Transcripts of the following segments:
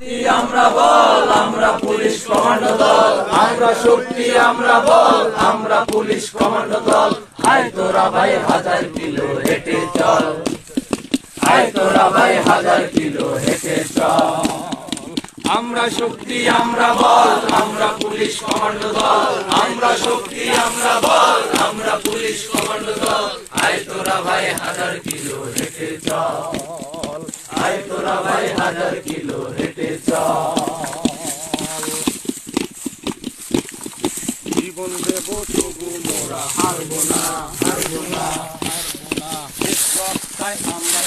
শক্তি আমরা বল, আমরা police commando দল। আমরা শক্তি, আমরা বল, আমরা পুলিশ কমান্ডো দল। আয় তোরা ভাই, হাজার কিলো হেঁটে চল। আয় তোরা ভাই, হাজার কিলো হেঁটে চল। আমরা শক্তি, আমরা বল, আমরা পুলিশ কমান্ডো দল। আমরা শক্তি, আমরা বল, আমরা পুলিশ কমান্ডো দল। আয় তোরা ভাই, হাজার কিলো হেঁটে চল। আয় তোরা ভাই হাজার কিলো হেঁটে চল। জীবন দেব তবু মোরা হারবো না হারবো না হারবো না। আমরা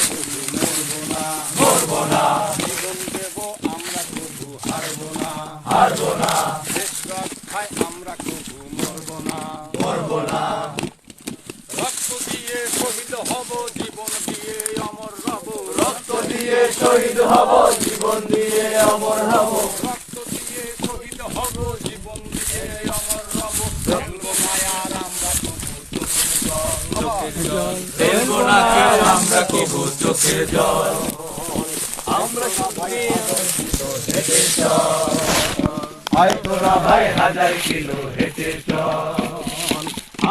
মরবো না। মরবো না জীবন দেব আমরা তবু হারবো না হারবো না দেশ রক্ষায় আমরা তবু মরবো না মরবো না রক্ত দিয়ে শহীদ হব জীবন দিয়ে অমর রব রক্ত দিয়ে শহীদ হব জীবন দিয়ে অমর হব। রক্ত দিয়ে শহীদ হব জীবন দিয়ে অমর রব ফেলব মায়ার আমরা দেখব না আমরা কবু চোখের জল। আমরা সবাই হেঁটে চল। আয় ভাই হাজার কিলো হেঁটে চল।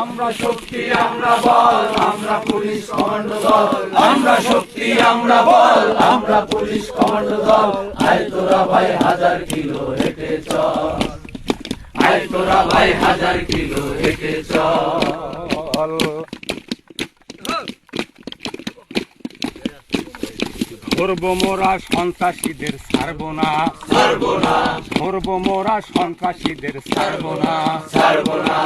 আমরা শক্তি আমরা বল আমরা পুলিশ কমান্ডো দল। আমরা শক্তি আমরা বল আমরা পুলিশ কমান্ডো দল। আয় তোরা ভাই হাজার কিলো হেঁটে চল। আয় তোরা ভাই হাজার কিলো হেঁটে চল। ধরবো মোরা সন্ত্রাসীদের ছাড়বো না ছাড়বো না ধরবো মোরা সন্ত্রাসীদের ছাড়বো না ছাড়বো না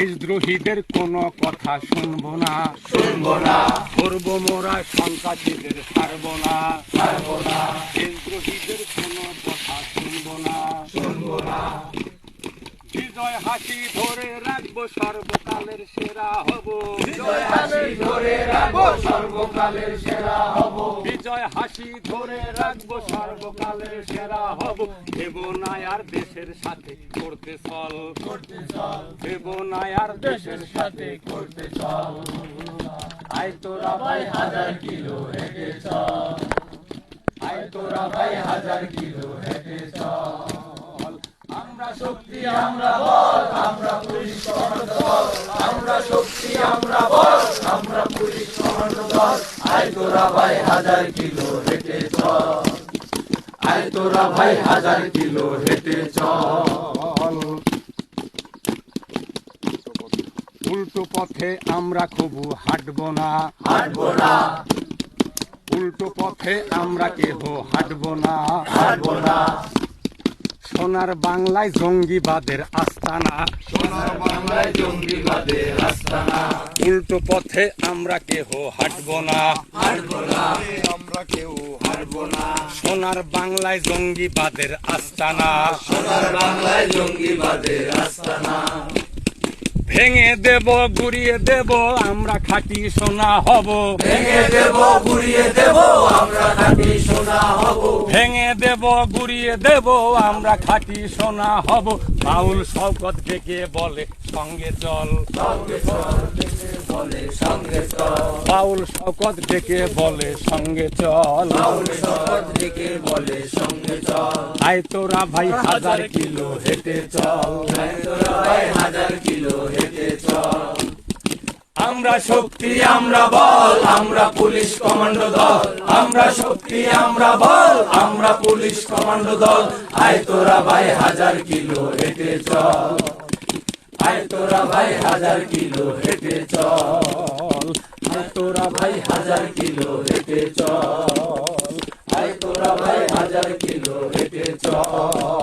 দেশদ্রোহীদের কোনো কথা শুনব না। শুনব না। করব মোরা সন্ত্রাসীদের ছাড়ব না ছাড়ব না দেশদ্রোহীদের কোনো কথা শুনব না। শুনব না। বিজয় হাসি ধরে রাখব সর্বকালের সেরা হব। বিজয় হাসি ধরে রাখব সর্বকালের সেরা হব। বিজয় হাসি ধরে রাখব সর্বকালের সেরা হব। দেব না আর দেশের সাথে করতে চল। করতে চল। দেব না আর দেশের সাথে করতে চল। আয় তোরা ভাই হাজার কিলো হেঁটে চল। আয় তোরা ভাই হাজার কিলো হেঁটে চল আমরা শক্তি আমরা বল আমরা পুলিশ কমান্ডো দল আমরা শক্তি আমরা বল আমরা পুলিশ কমান্ডো দল আয় তোরা ভাই হাজার কিলো হেঁটে চল। আয় তোরা ভাই হাজার কিলো হেঁটে চল। উল্টো পথে আমরা কবু হাঁটবো না। হাঁটবো না। উল্টো পথে আমরা কেহ হাঁটবো না। হাঁটবো না। সোনার বাংলায় জঙ্গিবাদের আস্তানা। সোনার বাংলায় জঙ্গিবাদের আস্তানা। উল্টো পথে আমরা কেহ হাঁটব না। হাঁটব না। আমরা কেউ হাঁটব না। সোনার বাংলায় জঙ্গিবাদের আস্তানা। সোনার বাংলায় জঙ্গিবাদের আস্তানা। ভেঙে দেব গুড়িয়ে দেব আমরা খাঁটি সোনা হব। ভেঙে দেব গুড়িয়ে দেব আমরা খাঁটি সোনা হব। ভেঙে দেব গুড়িয়ে দেব আমরা খাঁটি সোনা হব। বাউল শওকত ডেকে বলে সঙ্গে চল। সঙ্গে চল বলে সঙ্গে চল। বাউল শওকত ডেকে বলে সঙ্গে চল। বলে সঙ্গে চল। আয় তোরা ভাই হাজার কিলো হেঁটে চল। আয় তোরা ভাই আমরা শক্তি, আমরা বল, আমরা পুলিশ কমান্ডো দল। আমরা শক্তি, আমরা বল, আমরা পুলিশ কমান্ডো দল। আয় তোরা ভাই হাজার কিলো হেঁটে চল। আয় তোরা ভাই হাজার কিলো হেঁটে চল। আয় তোরা ভাই হাজার কিলো হেঁটে চল। আয় তোরা ভাই হাজার কিলো হেঁটে চল।